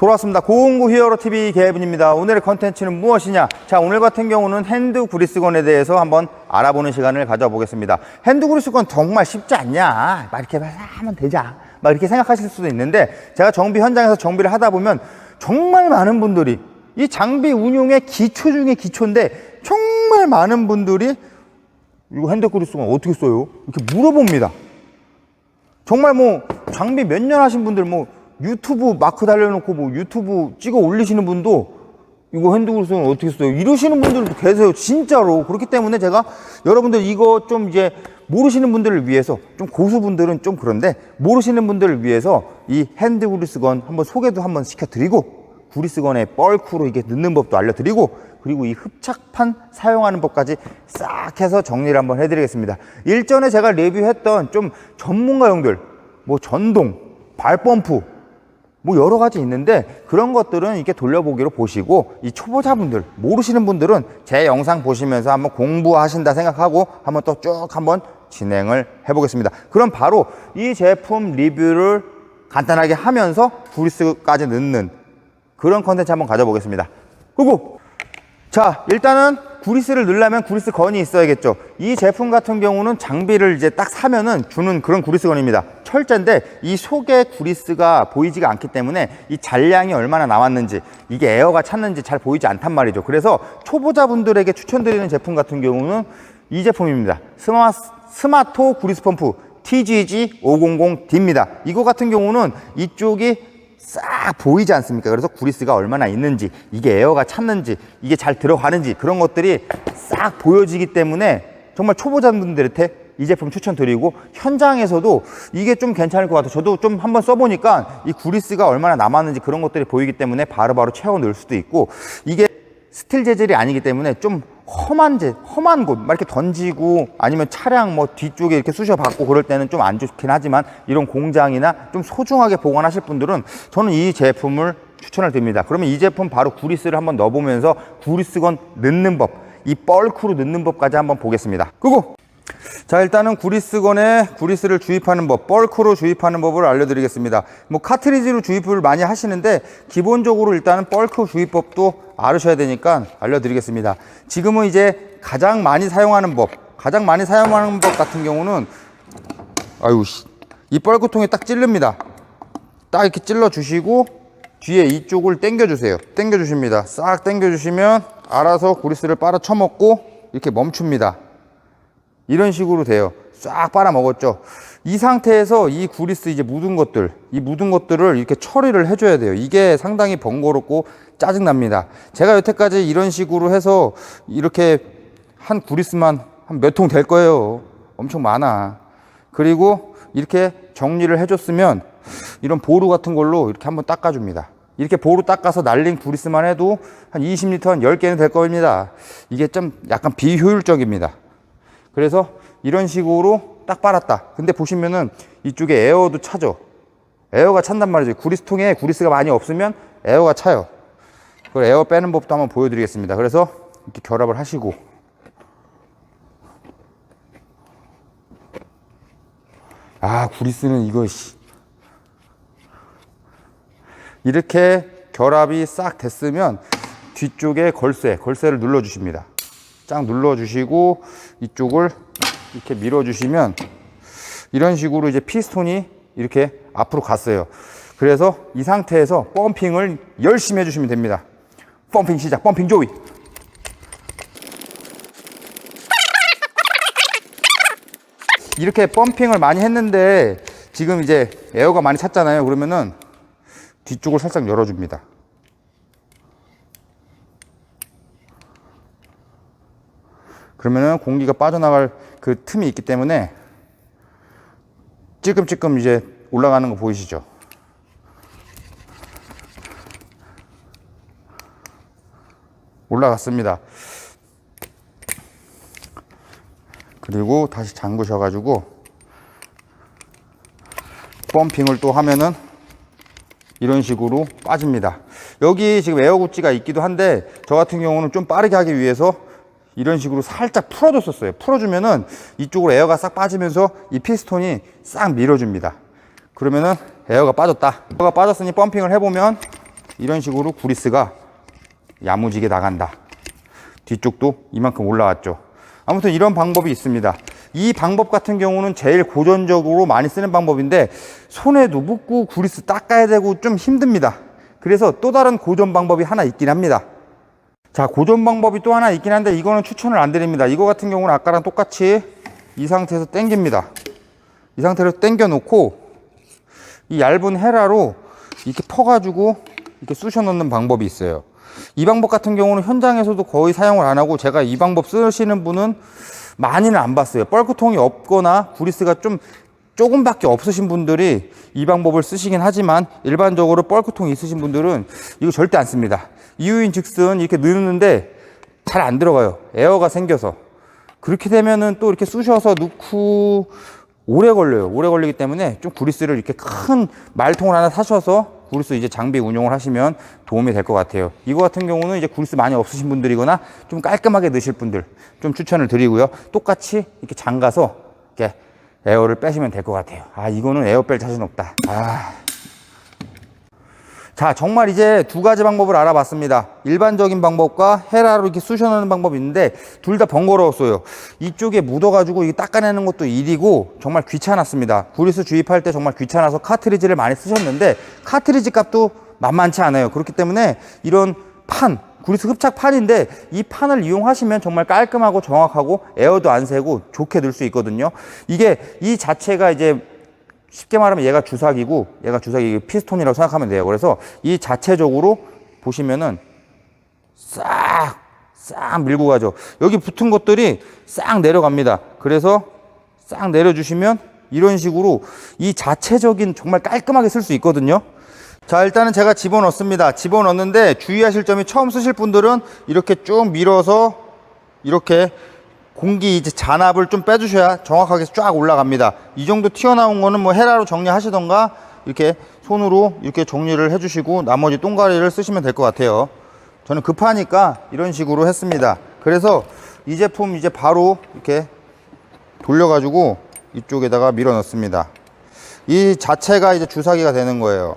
돌아왔습니다. 고운구 히어로 TV 개분입니다. 오늘의 컨텐츠는 무엇이냐? 자, 오늘 같은 경우는 핸드 구리스건에 대해서 한번 알아보는 시간을 가져보겠습니다. 핸드 구리스건 정말 쉽지 않냐? 막 이렇게 하면 되자. 막 이렇게 생각하실 수도 있는데 제가 정비 현장에서 정비를 하다 보면 정말 많은 분들이 이 장비 운용의 기초 중에 기초인데 정말 많은 분들이 이거 핸드 구리스건 어떻게 써요? 이렇게 물어봅니다. 정말 뭐 장비 몇 년 하신 분들 뭐 유튜브 마크 달려놓고 뭐 유튜브 찍어 올리시는 분도 이거 핸드그루스는 어떻게 써요? 이러시는 분들도 계세요. 진짜로. 그렇기 때문에 제가 여러분들 이거 좀 이제 모르시는 분들을 위해서 좀 고수분들은 좀 그런데 모르시는 분들을 위해서 이 핸드그루스건 한번 소개도 한번 시켜드리고 구리스건의 뻘크로 이게 넣는 법도 알려드리고 그리고 이 흡착판 사용하는 법까지 싹 해서 정리를 한번 해드리겠습니다. 일전에 제가 리뷰했던 좀 전문가용들 뭐 전동, 발펌프 뭐 여러 가지 있는데 그런 것들은 이렇게 돌려보기로 보시고 이 초보자분들 모르시는 분들은 제 영상 보시면서 한번 공부하신다 생각하고 한번 또 쭉 한번 진행을 해보겠습니다. 그럼 바로 이 제품 리뷰를 간단하게 하면서 브리스까지 넣는 그런 컨텐츠 한번 가져보겠습니다. 고고! 자, 일단은 구리스를 넣으려면 구리스 건이 있어야겠죠. 이 제품 같은 경우는 장비를 이제 딱 사면은 주는 그런 구리스 건입니다. 철제인데 이 속에 구리스가 보이지가 않기 때문에 이 잔량이 얼마나 남았는지 이게 에어가 찼는지 잘 보이지 않단 말이죠. 그래서 초보자분들에게 추천드리는 제품 같은 경우는 이 제품입니다. 스마, 스마토 구리스 펌프 TGG500D입니다. 이거 같은 경우는 이쪽이 싹 보이지 않습니까? 그래서 구리스가 얼마나 있는지, 이게 에어가 찼는지, 이게 잘 들어가는지 그런 것들이 싹 보여지기 때문에 정말 초보자분들한테 이 제품 추천드리고 현장에서도 이게 좀 괜찮을 것 같아요. 저도 좀 한번 써보니까 이 구리스가 얼마나 남았는지 그런 것들이 보이기 때문에 바로바로 채워 넣을 수도 있고 이게 스틸 재질이 아니기 때문에 좀 험한 재, 험한 곳, 막 이렇게 던지고 아니면 차량 뭐 뒤쪽에 이렇게 쑤셔 받고 그럴 때는 좀 안 좋긴 하지만 이런 공장이나 좀 소중하게 보관하실 분들은 저는 이 제품을 추천을 드립니다. 그러면 이 제품 바로 구리스를 한번 넣어보면서 구리스건 넣는 법, 이 뻘크로 넣는 법까지 한번 보겠습니다. 끄고! 자 일단은 구리스건에 구리스를 주입하는 법 뻘크로 주입하는 법을 알려드리겠습니다. 뭐 카트리지로 주입을 많이 하시는데 기본적으로 일단은 뻘크 주입법도 알으셔야 되니까 알려드리겠습니다. 지금은 이제 가장 많이 사용하는 법 가장 많이 사용하는 법 같은 경우는 아유 씨, 이 뻘크통에 딱 찌릅니다. 딱 이렇게 찔러 주시고 뒤에 이쪽을 당겨 주세요. 당겨 주십니다. 싹 당겨 주시면 알아서 구리스를 빨아 쳐먹고 이렇게 멈춥니다 이런 식으로 돼요. 싹 빨아먹었죠. 이 상태에서 이 구리스 이제 묻은 것들, 이 묻은 것들을 이렇게 처리를 해줘야 돼요. 이게 상당히 번거롭고 짜증납니다. 제가 여태까지 이런 식으로 해서 이렇게 한 구리스만 한 몇 통 될 거예요. 엄청 많아. 그리고 이렇게 정리를 해줬으면 이런 보루 같은 걸로 이렇게 한번 닦아줍니다. 이렇게 보루 닦아서 날린 구리스만 해도 한 20리터 한 10개는 될 겁니다. 이게 좀 약간 비효율적입니다. 그래서 이런 식으로 딱 빨았다. 근데 보시면은 이쪽에 에어도 차죠. 에어가 찬단 말이죠. 구리스통에 구리스가 많이 없으면 에어가 차요. 그 에어 빼는 법도 한번 보여드리겠습니다. 그래서 이렇게 결합을 하시고 아 구리스는 이거 씨. 이렇게 결합이 싹 됐으면 뒤쪽에 걸쇠 걸쇠를 눌러 주십니다. 쫙 눌러주시고 이쪽을 이렇게 밀어주시면 이런 식으로 이제 피스톤이 이렇게 앞으로 갔어요. 그래서 이 상태에서 펌핑을 열심히 해주시면 됩니다. 펌핑 시작, 펌핑 조이. 이렇게 펌핑을 많이 했는데 지금 이제 에어가 많이 찼잖아요. 그러면은 뒤쪽을 살짝 열어줍니다. 그러면은 공기가 빠져나갈 그 틈이 있기 때문에 찔끔찔끔 이제 올라가는 거 보이시죠? 올라갔습니다. 그리고 다시 잠그셔가지고 펌핑을 또 하면은 이런 식으로 빠집니다. 여기 지금 에어구찌가 있기도 한데 저 같은 경우는 좀 빠르게 하기 위해서 이런 식으로 살짝 풀어줬었어요. 풀어주면은 이쪽으로 에어가 싹 빠지면서 이 피스톤이 싹 밀어줍니다. 그러면은 에어가 빠졌다. 에어가 빠졌으니 펌핑을 해보면 이런 식으로 구리스가 야무지게 나간다. 뒤쪽도 이만큼 올라왔죠. 아무튼 이런 방법이 있습니다. 이 방법 같은 경우는 제일 고전적으로 많이 쓰는 방법인데 손에도 묻고 구리스 닦아야 되고 좀 힘듭니다. 그래서 또 다른 고전 방법이 하나 있긴 합니다. 자, 고전 방법이 또 하나 있긴 한데 이거는 추천을 안 드립니다. 이거 같은 경우는 아까랑 똑같이 이 상태에서 당깁니다. 이 상태로 당겨 놓고 이 얇은 헤라로 이렇게 퍼가지고 이렇게 쑤셔 넣는 방법이 있어요. 이 방법 같은 경우는 현장에서도 거의 사용을 안 하고 제가 이 방법 쓰시는 분은 많이는 안 봤어요. 뻘크통이 없거나 구리스가 좀 조금밖에 없으신 분들이 이 방법을 쓰시긴 하지만 일반적으로 뻘크통이 있으신 분들은 이거 절대 안 씁니다. 이유인 즉슨 이렇게 넣는데 잘 안 들어가요. 에어가 생겨서. 그렇게 되면은 또 이렇게 쑤셔서 넣고 오래 걸려요. 오래 걸리기 때문에 좀 구리스를 이렇게 큰 말통을 하나 사셔서 구리스 이제 장비 운용을 하시면 도움이 될 것 같아요. 이거 같은 경우는 이제 구리스 많이 없으신 분들이거나 좀 깔끔하게 넣으실 분들 좀 추천을 드리고요. 똑같이 이렇게 잠가서 이렇게 에어를 빼시면 될 것 같아요. 아, 이거는 에어 뺄 자신 없다. 아. 자, 정말 이제 두 가지 방법을 알아봤습니다. 일반적인 방법과 헤라로 이렇게 쑤셔넣는 방법이 있는데 둘 다 번거로웠어요. 이쪽에 묻어가지고 이게 닦아내는 것도 일이고 정말 귀찮았습니다. 구리스 주입할 때 정말 귀찮아서 카트리지를 많이 쓰셨는데 카트리지 값도 만만치 않아요. 그렇기 때문에 이런 판, 구리스 흡착 판인데 이 판을 이용하시면 정말 깔끔하고 정확하고 에어도 안 새고 좋게 넣을 수 있거든요. 이게 이 자체가 이제 쉽게 말하면 얘가 주사기고 얘가 주사기 피스톤이라고 생각하면 돼요. 그래서 이 자체적으로 보시면은 싹, 싹 밀고 가죠. 여기 붙은 것들이 싹 내려갑니다. 그래서 싹 내려주시면 이런 식으로 이 자체적인 정말 깔끔하게 쓸 수 있거든요. 자, 일단은 제가 집어넣습니다. 집어넣는데 주의하실 점이 처음 쓰실 분들은 이렇게 쭉 밀어서 이렇게 공기 이제 잔압을 좀 빼주셔야 정확하게 쫙 올라갑니다. 이 정도 튀어나온 거는 뭐 헤라로 정리하시던가 이렇게 손으로 이렇게 정리를 해주시고 나머지 똥가리를 쓰시면 될 것 같아요. 저는 급하니까 이런 식으로 했습니다. 그래서 이 제품 이제 바로 이렇게 돌려가지고 이쪽에다가 밀어 넣습니다. 이 자체가 이제 주사기가 되는 거예요.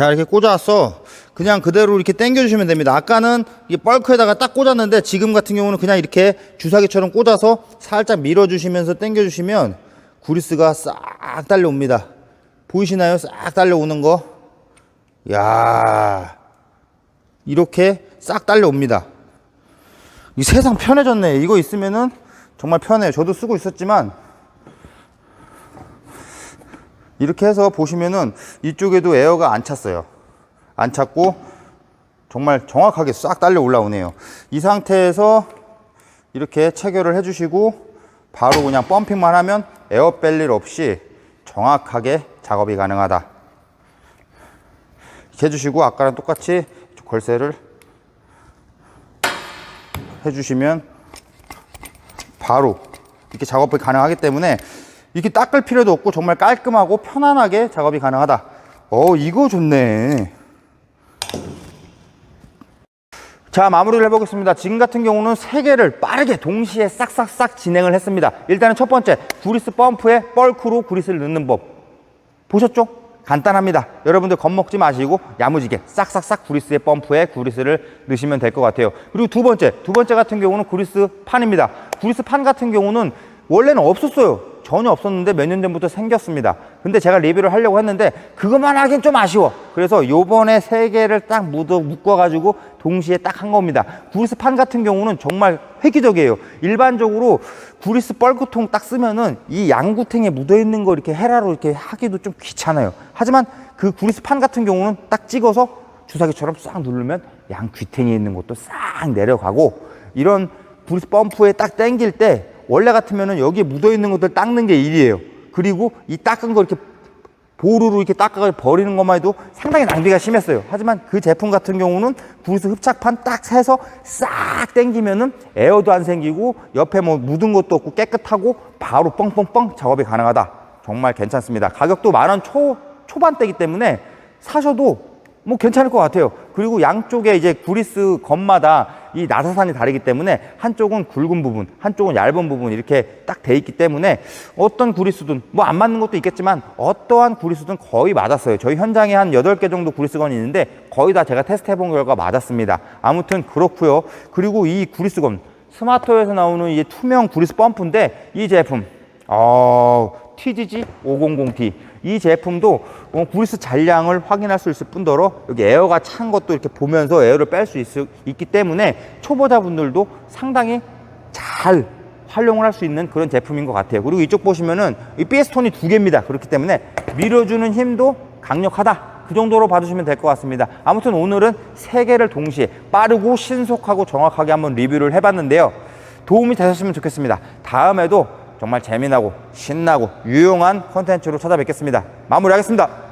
자 이렇게 꽂아서 그냥 그대로 이렇게 당겨 주시면 됩니다. 아까는 이 벌크에다가 딱 꽂았는데 지금 같은 경우는 그냥 이렇게 주사기처럼 꽂아서 살짝 밀어 주시면서 당겨 주시면 구리스가 싹 달려옵니다. 보이시나요? 싹 달려오는 거 야 이렇게 싹 달려옵니다. 이 세상 편해졌네. 이거 있으면은 정말 편해요. 저도 쓰고 있었지만 이렇게 해서 보시면은 이쪽에도 에어가 안 찼어요. 안 찼고 정말 정확하게 싹 딸려 올라오네요. 이 상태에서 이렇게 체결을 해주시고 바로 그냥 펌핑만 하면 에어 뺄일 없이 정확하게 작업이 가능하다. 이렇게 해주시고 아까랑 똑같이 걸쇠를 해주시면 바로 이렇게 작업이 가능하기 때문에 이렇게 닦을 필요도 없고 정말 깔끔하고 편안하게 작업이 가능하다. 어, 이거 좋네. 자, 마무리를 해보겠습니다. 지금 같은 경우는 세 개를 빠르게 동시에 싹싹싹 진행을 했습니다. 일단은 첫 번째, 구리스 펌프에 뻘크로 구리스를 넣는 법. 보셨죠? 간단합니다. 여러분들 겁먹지 마시고 야무지게 싹싹싹 구리스의 펌프에 구리스를 넣으시면 될 것 같아요. 그리고 두 번째, 두 번째 같은 경우는 구리스 판입니다. 구리스 판 같은 경우는 원래는 없었어요. 전혀 없었는데 몇 년 전부터 생겼습니다. 근데 제가 리뷰를 하려고 했는데 그것만 하긴 좀 아쉬워. 그래서 요번에 세 개를 딱 묻어, 묶어가지고 동시에 딱 한 겁니다. 구리스 판 같은 경우는 정말 획기적이에요. 일반적으로 구리스 뻘크통 딱 쓰면은 이 양구탱에 묻어 있는 거 이렇게 헤라로 이렇게 하기도 좀 귀찮아요. 하지만 그 구리스 판 같은 경우는 딱 찍어서 주사기처럼 싹 누르면 양 귀탱에 있는 것도 싹 내려가고 이런 구리스 펌프에 딱 당길 때 원래 같으면은 여기에 묻어 있는 것들 닦는 게 일이에요. 그리고 이 닦은 거 이렇게 보루로 이렇게 닦아 버리는 것만 해도 상당히 낭비가 심했어요. 하지만 그 제품 같은 경우는 구리스 흡착판 딱 세서 싹 당기면은 에어도 안 생기고 옆에 뭐 묻은 것도 없고 깨끗하고 바로 뻥뻥뻥 작업이 가능하다. 정말 괜찮습니다. 가격도 만 원 초, 초반대이기 때문에 사셔도 뭐 괜찮을 것 같아요. 그리고 양쪽에 이제 구리스 건마다 이 나사산이 다르기 때문에 한쪽은 굵은 부분, 한쪽은 얇은 부분 이렇게 딱 돼 있기 때문에 어떤 구리수든 뭐 안 맞는 것도 있겠지만 어떠한 구리수든 거의 맞았어요. 저희 현장에 한 여덟 개 정도 구리수건이 있는데 거의 다 제가 테스트 해본 결과 맞았습니다. 아무튼 그렇고요. 그리고 이 구리수건 스마트에서 나오는 이 투명 구리수 펌프인데 이 제품 어, TGG 500T 이 제품도 어, 구리스 잔량을 확인할 수 있을 뿐더러 여기 에어가 찬 것도 이렇게 보면서 에어를 뺄 수 있기 때문에 초보자분들도 상당히 잘 활용을 할 수 있는 그런 제품인 것 같아요. 그리고 이쪽 보시면은 이 피스톤이 두 개입니다. 그렇기 때문에 밀어주는 힘도 강력하다. 그 정도로 봐주시면 될 것 같습니다. 아무튼 오늘은 세 개를 동시에 빠르고 신속하고 정확하게 한번 리뷰를 해봤는데요. 도움이 되셨으면 좋겠습니다. 다음에도 정말 재미나고 신나고 유용한 컨텐츠로 찾아뵙겠습니다. 마무리하겠습니다.